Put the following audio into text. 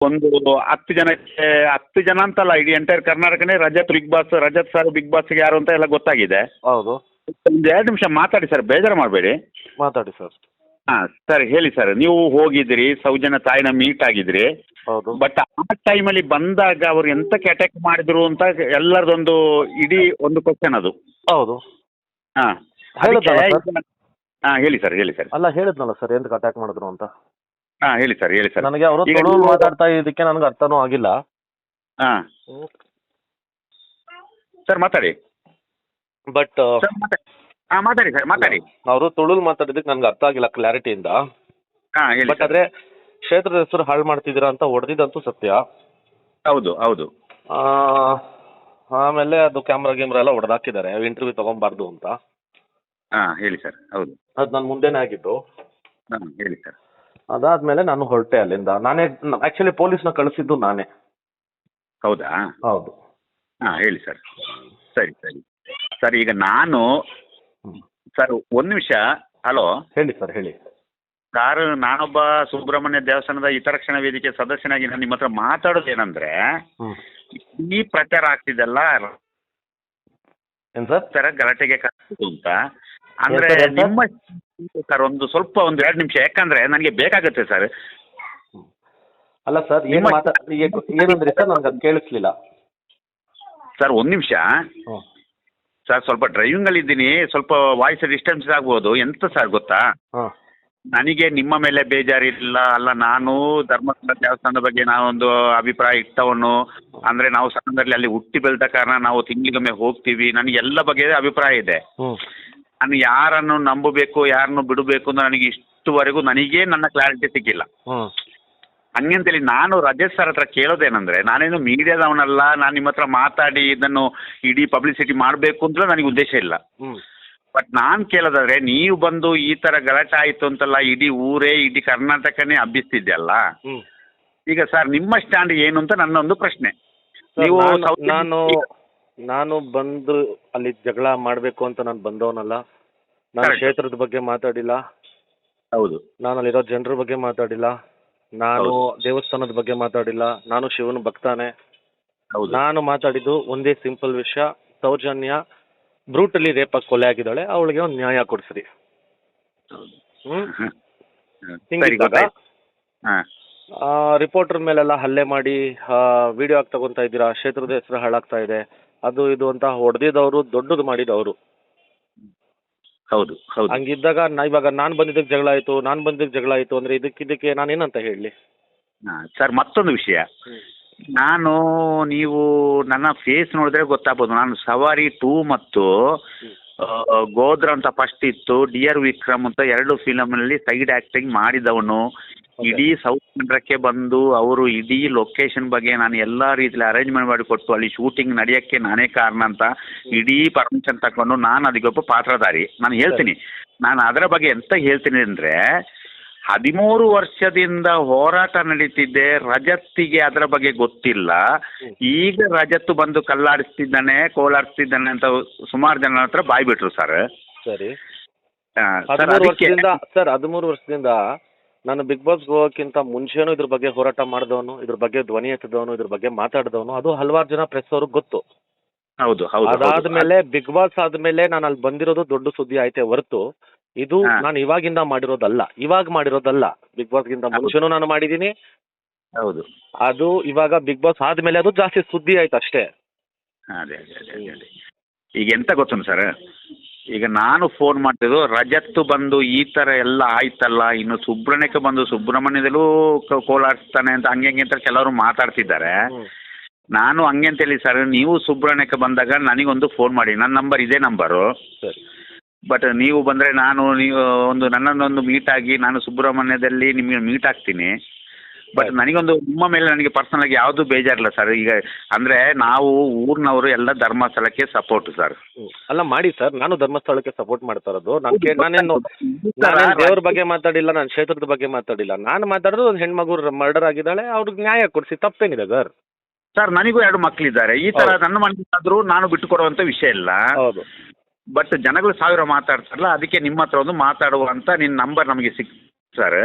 ಒಂದು ಹತ್ತು ಜನಕ್ಕೆ ಹತ್ತು ಜನ ಅಂತಲ್ಲ ಇಡೀ entire ಕರ್ನಾಟಕನೇ Rajat Bigg Boss Rajat sir Bigg ಬಾಸ್ಗೆ ಯಾರು ಅಂತ ಎಲ್ಲ ಗೊತ್ತಾಗಿದೆ. ಹೌದು. ಒಂದು ಎರಡು ನಿಮಿಷ ಮಾತಾಡಿ ಸರ್ ಬೇಜಾರು ಮಾಡಬೇಡಿ. ಮಾತಾಡಿ ಸರ್ ಹಾ ಸರ್ ಹೇಳಿ ಸರ್ ನೀವು ಹೋಗಿದ್ರಿ ಸೌಜನ ತಾಯಿನ ಮೀಟ್ ಆಗಿದ್ರಿ. ಹೌದು. ಬಟ್ ಆ ಟೈಮಲ್ಲಿ ಬಂದಾಗ ಅವ್ರು ಎಂತ ಅಟ್ಯಾಕ್ ಮಾಡಿದ್ರು ಅಂತ ಎಲ್ಲರದೊಂದು ಇಡೀ ಒಂದು ಕ್ವಶನ್ ಅದು. ಹೌದು. ಹಾ ಹೇಳಿದ್ನಲ್ಲ ಸರ್? ಹಾಂ ಹೇಳಿ ಸರ್ ಹೇಳಿ ಸರ್ ಅಲ್ಲ ಹೇಳಿದ್ನಲ್ಲ ಸರ್ ಎಂತ ಅಟ್ಯಾಕ್ ಮಾಡಿದ್ರು ಅಂತ? ಹಾಂ ಹೇಳಿ ಸರ್ ಹೇಳಿ ಸರ್ ನನಗೆ ಅವರು ಈಗ ತುಳು ನೀವು- ಮಾತಾಡ್ತಾ ಇದಕ್ಕೆ ನನಗೆ ಅರ್ಥನೂ ಆಗಿಲ್ಲ. ಹಾಂ. ಸರ್ ಮಾತಾಡಿ. ಬಟ್ ಸರ್ ಮಾತಾಡಿ. ಹಾಂ ಮಾತಾಡಿ ಸರ್ ಮಾತಾಡಿ. ಅವರು ತುಳುಲ್ ಮಾತಾಡಿದಕ್ಕೆ ನನಗೆ ಅರ್ಥ ಆಗಿಲ್ಲ ಕ್ಲಾರಿಟಿಯಿಂದ ಹಾ ಹೇಳಿ ಬಟ್. ಆದ್ರೆ ಕ್ಷೇತ್ರದ ಹೆಸರು ಹಾಳು ಮಾಡ್ತಿದ್ದೀರಾ ಅಂತ ಹೊಡೆದಿದ್ದಂತೂ ಸತ್ಯ. ಹೌದು ಹೌದು. ಆ, ಆಮೇಲೆ ಅದು ಕ್ಯಾಮ್ರಾ ಗೀಮ್ರಾ ಎಲ್ಲ ಹೊಡೆದಾಕಿದ್ದಾರೆ. ಇಂಟರ್ವ್ಯೂ ತಗೊಂಬಾರ್ದು ಅಂತ. ಹಾ ಹೇಳಿ ಸರ್ ಹೌದು. ಅದು ನನ್ನ ಮುಂದೆನೇ ಆಗಿದ್ದು. ಹಾಂ ಹೇಳಿ ಸರ್ ಅದಾದ್ಮೇಲೆ ನಾನು ಹೊರಟೆ ಅಲ್ಲಿಂದ. ನಾನೇ ಆಕ್ಚುಲಿ ಪೊಲೀಸ್ನ ಕಳಿಸಿದ್ದು ನಾನೇ. ಹೌದಾ? ಹೌದು. ಹಾಂ ಹೇಳಿ ಸರ್. ಸರಿ ಸರಿ. ಸರ್ ಈಗ ನಾನು ಸರ್ ಒಂದು ನಿಮಿಷ. ಹಲೋ? ಹೇಳಿ ಸರ್ ಹೇಳಿ. ಸರ್ ನಾನೊಬ್ಬ ಸುಬ್ರಹ್ಮಣ್ಯ ದೇವಸ್ಥಾನದ ಹಿತರಕ್ಷಣಾ ವೇದಿಕೆ ಸದಸ್ಯನಾಗಿ ನಾನು ನಿಮ್ಮ ಹತ್ರ ಮಾತಾಡೋದು ಏನಂದ್ರೆ ಈ ಪ್ರಚಾರ ಆಗ್ತಿದೆಲ್ಲ ಏನು ಸರ್? ಗಲಾಟೆಗೆ ಕಾಣಿಸ್ತು ಅಂತ. ಅಂದ್ರೆ? ನಿಮ್ಮ ಸರ್ ಒಂದು ಸ್ವಲ್ಪ ಒಂದು ಎರಡು ನಿಮಿಷ. ಯಾಕಂದ್ರೆ ನನಗೆ ಬೇಕಾಗುತ್ತೆ ಸರ್. ಅಲ್ಲ ಸರ್ ಏನು ನಿಮ್ಮ- ಮಾತಾ ಈಗ ಏನಂದ್ರಿ ಸರ್ ನನಗೆ ಅದು ಕೇಳಿಸ್ಲಿಲ್ಲ. ಸರ್ ಒಂದು ನಿಮಿಷ. ಸರ್ ಸ್ವಲ್ಪ ಡ್ರೈವಿಂಗ್ ಅಲ್ಲಿ ಇದ್ದೀನಿ. ಸ್ವಲ್ಪ ವಾಯ್ಸ್ ಡಿಸ್ಟರ್ಬೆನ್ಸ್ ಆಗ್ಬೋದು. ಎಂತ ಸರ್ ಗೊತ್ತಾ? ಹಾಂ. ನನಗೆ ನಿಮ್ಮ ಮೇಲೆ ಬೇಜಾರಿಲ್ಲ. ಅಲ್ಲ ನಾನು ಧರ್ಮಸ್ಥಳ ದೇವಸ್ಥಾನದ ಬಗ್ಗೆ ನಾವೊಂದು ಅಭಿಪ್ರಾಯ ಇಟ್ಟವನು. ಅಂದ್ರೆ ನಾವು ಸಣ್ಣದಲ್ಲಿ ಅಲ್ಲಿ ಹುಟ್ಟಿ ಬೆಳೆದ ಕಾರಣ ನಾವು ತಿಂಗಳಿಗೊಮ್ಮೆ ಹೋಗ್ತೀವಿ. ನನಗೆ ಎಲ್ಲ ಬಗ್ಗೆ ಅಭಿಪ್ರಾಯ ಇದೆ. ಹ್ಞೂ ನಾನು ಯಾರನ್ನು ನಂಬಬೇಕು ಯಾರನ್ನು ಬಿಡಬೇಕು ಅಂತ ನನಗೆ ಇಷ್ಟುವರೆಗೂ ನನಗೇ ನನ್ನ ಕ್ಲಾರಿಟಿ ಸಿಕ್ಕಿಲ್ಲ. ಹ್ಮ್. ಹಂಗಂತೇಳಿ ನಾನು ರಜತ್ ಸರ್ ಹತ್ರ ಕೇಳೋದೇನಂದ್ರೆ ನಾನೇನು ಮೀಡಿಯಾದವನಲ್ಲ ನಾನು ನಿಮ್ಮ ಹತ್ರ ಮಾತಾಡಿ ಇದನ್ನು ಇಡೀ ಪಬ್ಲಿಸಿಟಿ ಮಾಡಬೇಕು ಅಂತ ನನಗೆ ಉದ್ದೇಶ ಇಲ್ಲ. ಬಟ್ ನಾನು ಕೇಳೋದಾದ್ರೆ ನೀವು ಬಂದು ಈ ತರ ಗಲಾಟೆ ಆಯಿತು ಅಂತಲ್ಲ ಇಡೀ ಊರೇ ಇಡೀ ಕರ್ನಾಟಕನೇ ಹಬ್ಬಿಸ್ತಿದ್ಯಲ್ಲ ಹ್ಮ್. ಈಗ ಸರ್ ನಿಮ್ಮ ಸ್ಟ್ಯಾಂಡ್ ಏನು ಅಂತ ನನ್ನ ಒಂದು ಪ್ರಶ್ನೆ. ಸರ್, ನೀವು ನಾನು ನಾನು ಬಂದು ಅಲ್ಲಿ ಜಗಳ ಮಾಡಬೇಕು ಅಂತ ನಾನು ಬಂದವನಲ್ಲ. ನಾನು Correct. ಕ್ಷೇತ್ರದ ಬಗ್ಗೆ ಮಾತಾಡಿಲ್ಲ. ಹೌದು. ನಾನು ಅಲ್ಲಿರೋ ಜನರ ಬಗ್ಗೆ ಮಾತಾಡಿಲ್ಲ. ನಾನು ದೇವಸ್ಥಾನದ ಬಗ್ಗೆ ಮಾತಾಡಿಲ್ಲ. ನಾನು ಶಿವನ ಭಕ್ತಾನೆ. ಹೌದು. ನಾನು ಮಾತಾಡಿದ್ದು ಒಂದೇ ಸಿಂಪಲ್ ವಿಷಯ. ಸೌಜನ್ಯ ಬ್ರೂಟಲಿ ರೇಪ್ ಆಗಿ ಕೊಲೆ ಆಗಿದ್ದಾಳೆ. ಅವಳಿಗೆ ಒಂದು ನ್ಯಾಯ ಕೊಡಿಸ್ರಿ. ಹ್ಮ್? ಹ್ಮ್. ಸರಿ ಹಿಂಗಿದ್ದಾಗ ಗೊತ್ತಾಯ್ತು. ಹಾಂ. ರಿಪೋರ್ಟರ್ ಮೇಲೆಲ್ಲ ಹಲ್ಲೆ ಮಾಡಿ ವಿಡಿಯೋ ಆಗಿ ತಗೊಂತಾ ಇದ್ದೀರಾ? ಕ್ಷೇತ್ರದ ಹೆಸರು ಹಾಳಾಗ್ತಾ ಇದೆ. ಅದು ಇದು ಅಂತ ಹೊಡೆದಿದ್ದವರು ದೊಡ್ಡದು ಮಾಡಿದವರು. ಹೌದು ಹೌದು. ಹಂಗಿದ್ದಾಗ ನಾ ಇವಾಗ ನಾನು ಬಂದಿದ್ದಕ್ಕೆ ಜಗಳ ಆಯ್ತು ನಾನು ಬಂದಿದ್ದಕ್ಕೆ ಜಗಳ ಆಯ್ತು ಅಂದ್ರೆ ಇದಕ್ಕಿದ್ದಕ್ಕೆ ನಾನು ಏನಂತ ಹೇಳಲಿ? ಸರ್ ಮತ್ತೊಂದು ವಿಷಯ. ನಾನು ನೀವು ನನ್ನ ಫೇಸ್ ನೋಡಿದ್ರೆ ಗೊತ್ತಾಗ್ಬೋದು. ನಾನು ಸವಾರಿ ಟೂ ಮತ್ತು ಗೋದ್ರ ಅಂತ ಫಸ್ಟ್ ಇತ್ತು ಡಿಯರ್ ವಿಕ್ರಮ್ ಅಂತ ಎರಡು ಫಿಲಮ್ನಲ್ಲಿ ಸೈಡ್ ಆ್ಯಕ್ಟಿಂಗ್ ಮಾಡಿದವನು. ಇಡೀ ಸೌತ್ ಕನ್ನಡಕ್ಕೆ ಬಂದು ಅವರು ಇಡೀ ಲೊಕೇಶನ್ ಬಗ್ಗೆ ನಾನು ಎಲ್ಲ ರೀತಿಯಲ್ಲಿ ಅರೇಂಜ್ಮೆಂಟ್ ಮಾಡಿಕೊಟ್ಟು ಅಲ್ಲಿ ಶೂಟಿಂಗ್ ನಡೆಯೋಕ್ಕೆ ನಾನೇ ಕಾರಣ ಅಂತ ಇಡೀ ಪರ್ಮಿಷನ್ ತಗೊಂಡು ನಾನು ಅದಕ್ಕೊಬ್ಬ ಪಾತ್ರಧಾರಿ. ನಾನು ಹೇಳ್ತೀನಿ. ನಾನು ಅದರ ಬಗ್ಗೆ ಎಂತ ಹೇಳ್ತೀನಿ ಅಂದರೆ ಹದಿಮೂರು ವರ್ಷದಿಂದ ಹೋರಾಟ ನಡೀತಿದ್ದೆ ರಜತ್ತಿಗೆ ಅದರ ಬಗ್ಗೆ ಗೊತ್ತಿಲ್ಲ. ಈಗ ರಜತ್ತು ಬಂದು ಕಲ್ಲಾಡಿಸ್ತಿದ್ದಾನೆ ಕೋಲಾಡಿಸ್ತಿದ್ದಾನೆ ಅಂತ ಸುಮಾರು ಜನ ಹತ್ರ ಬಾಯ್ಬಿಟ್ರು ಸರ್. ಸರಿ ಸರ್ ಹದಿಮೂರು ವರ್ಷದಿಂದ ನಾನು ಬಿಗ್ ಬಾಸ್ ಹೋಗೋಕ್ಕಿಂತ ಮುಂಚೆನೂ ಇದ್ರ ಬಗ್ಗೆ ಹೋರಾಟ ಮಾಡಿದವನು ಇದ್ರ ಬಗ್ಗೆ ಧ್ವನಿ ಎತ್ತಿದವನು ಇದ್ರ ಬಗ್ಗೆ ಮಾತಾಡಿದವನು ಅದು ಹಲವಾರು ಜನ ಪ್ರೆಸ್ ಅವ್ರಿಗೆ ಗೊತ್ತು. ಹೌದು. ಅದಾದ್ಮೇಲೆ ಬಿಗ್ ಬಾಸ್ ಆದ್ಮೇಲೆ ನಾನು ಅಲ್ಲಿ ಬಂದಿರೋದು ದೊಡ್ಡ ಸುದ್ದಿ ಆಯ್ತೆ ಹೊರತು ಇದು. ನಾನು ಇವಾಗಿಂದ ಮಾಡಿರೋದಲ್ಲ ಇವಾಗ ಮಾಡಿರೋದಲ್ಲ ಬಿಗ್ ಬಾಸ್ ಗಿಂತ ಮುಂಚೆನೂ ನಾನು ಮಾಡಿದೀನಿ ಹೌದು. ಅದು ಇವಾಗ ಬಿಗ್ ಬಾಸ್ ಆದ್ಮೇಲೆ ಅದು ಜಾಸ್ತಿ ಸುದ್ದಿ ಆಯ್ತು ಅಷ್ಟೇ ಅದೇ ಅದೇ ಅದೇ ಅದೇ ಅದೇ. ಈಗ ಎಂತ ಗೊತ್ತುಂಟು ಸರ್ ಈಗ ನಾನು ಫೋನ್ ಮಾಡ್ತಿದ್ದು ರಜತ್ ಬಂದು ಈ ಥರ ಎಲ್ಲ ಆಯ್ತಲ್ಲ ಇನ್ನು ಸುಬ್ರಹ್ಮಣ್ಯಕ್ಕೆ ಬಂದು ಸುಬ್ರಹ್ಮಣ್ಯದಲ್ಲೂ ಕೋಲಾಡಿಸ್ತಾನೆ ಅಂತ ಹಂಗೆ ಹಂಗೆ ಅಂತ ಕೆಲವರು ಮಾತಾಡ್ತಿದ್ದಾರೆ. ನಾನು ಹಂಗೆ ಅಂತೇಳಿ ಸರ್ ನೀವು ಸುಬ್ರಹ್ಮಣ್ಯಕ್ಕೆ ಬಂದಾಗ ನನಗೊಂದು ಫೋನ್ ಮಾಡಿ. ನನ್ನ ನಂಬರ್ ಇದೇ ನಂಬರು ಸರಿ. ಬಟ್ ನೀವು ಬಂದರೆ ನಾನು ನೀವು ಒಂದು ನನ್ನನ್ನೊಂದು ಮೀಟ್ ಆಗಿ ನಾನು ಸುಬ್ರಹ್ಮಣ್ಯದಲ್ಲಿ ನಿಮಗೆ ಮೀಟ್ ಆಗ್ತೀನಿ. ಬಟ್ ನನಗೊಂದು ನಿಮ್ಮ ಮೇಲೆ ನನಗೆ ಪರ್ಸನಲ್ ಆಗಿ ಯಾವುದು ಬೇಜಾರಿಲ್ಲ ಸರ್ ಈಗ ಅಂದ್ರೆ ನಾವು ಊರಿನವರು ಎಲ್ಲ ಧರ್ಮಸ್ಥಳಕ್ಕೆ ಸಪೋರ್ಟ್ ಸರ್ ಅಲ್ಲ ಮಾಡಿ ಸರ್ ನಾನು ಧರ್ಮಸ್ಥಳಕ್ಕೆ ಸಪೋರ್ಟ್ ಮಾಡ್ತಾ ಇರೋದು. ನಾನು ಕೇ ನಾನೇನು ದೇವ್ರ ಬಗ್ಗೆ ಮಾತಾಡಿಲ್ಲ ನಾನು ಕ್ಷೇತ್ರದ ಬಗ್ಗೆ ಮಾತಾಡಿಲ್ಲ. ನಾನು ಮಾತಾಡೋದು ಒಂದು ಹೆಣ್ಮಗು ಮರ್ಡರ್ ಆಗಿದ್ದಾಳೆ ಅವ್ರಿಗೆ ನ್ಯಾಯ ಕೊಡಿಸಿ. ತಪ್ಪೇನಿದೆ ಸರ್ ಸರ್ ನನಗೂ ಎರಡು ಮಕ್ಕಳಿದ್ದಾರೆ ಈ ತರ ಹೌದು. ನನ್ನ ಮನೆಯಾದರೂ ನಾನು ಬಿಟ್ಟು ಕೊಡುವಂಥ ವಿಷಯ ಇಲ್ಲ. ಹೌದು. ಬಟ್ ಜನಗಳು ಸಾವಿರ ಮಾತಾಡ್ತಾರಲ್ಲ ಅದಕ್ಕೆ ನಿಮ್ಮ ಹತ್ರ ಒಂದು ಮಾತಾಡುವ ಅಂತ ನಿನ್ನ ನಂಬರ್ ನಮಗೆ ಸಿಕ್ ಸರ್